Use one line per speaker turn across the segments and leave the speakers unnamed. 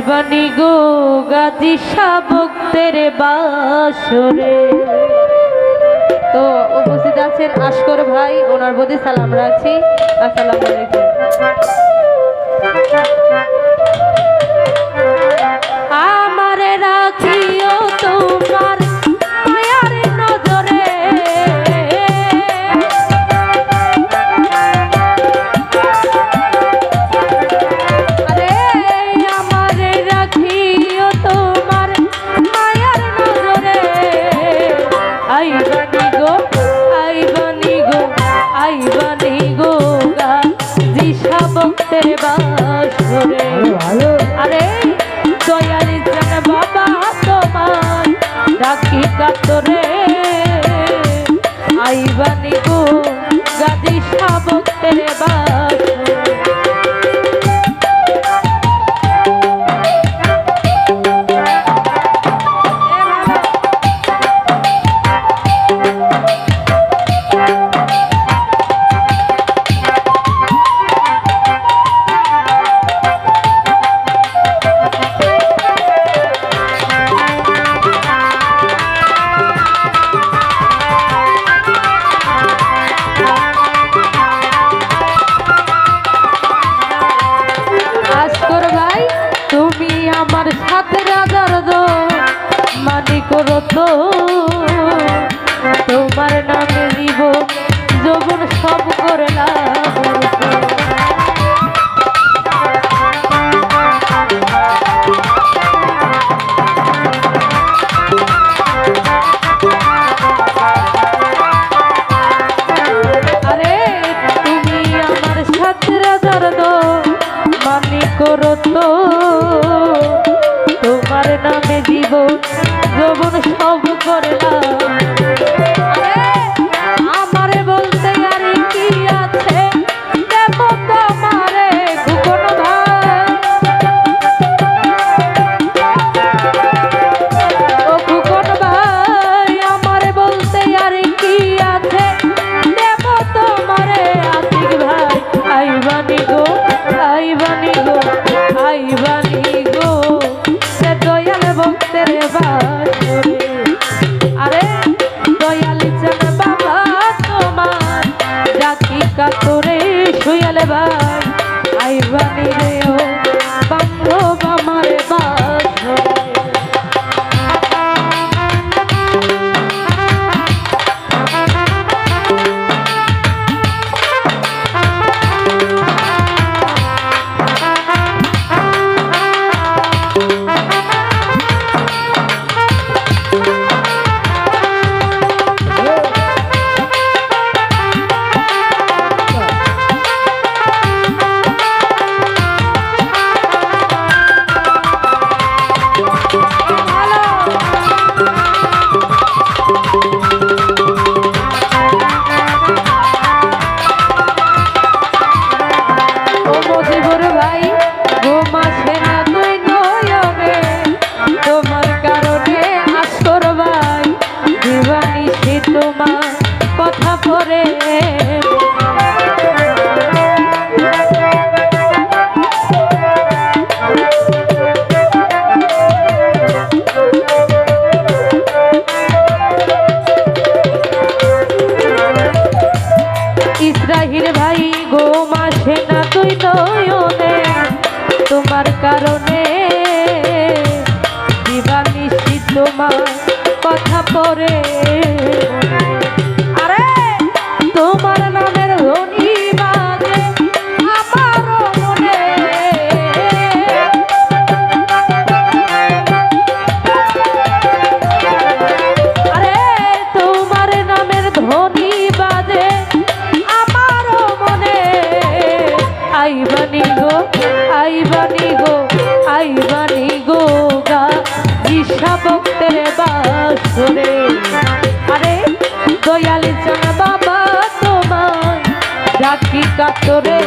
জীবনী গো গাদি শাবকদের বাসরে। তো উপস্থিত আছেন আশকর ভাই, ওনার প্রতি সালাম রাখছি। আসসালাম আলাইকুম। আমার রাখিও তোমার আরে দয়ালি জান বাবা তোমার ডাকি কাতরে। আইবানি গো গাদি সাবক্তের বাস গো। চাই গো মাসে না তুই নয়নে তোমার কারণে দিবা নিশ্চিত তোমার কথা পরে। আইবানি গো আইবানি গো গা। ঈশা ভক্তের বাসরে। আরে দয়াল বাবা তোমার ডাকি কাতরে।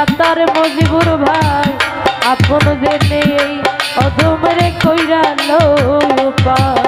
দাতার মজিবুর ভাই আপন জেনে এই অধমরে কইরা লোপা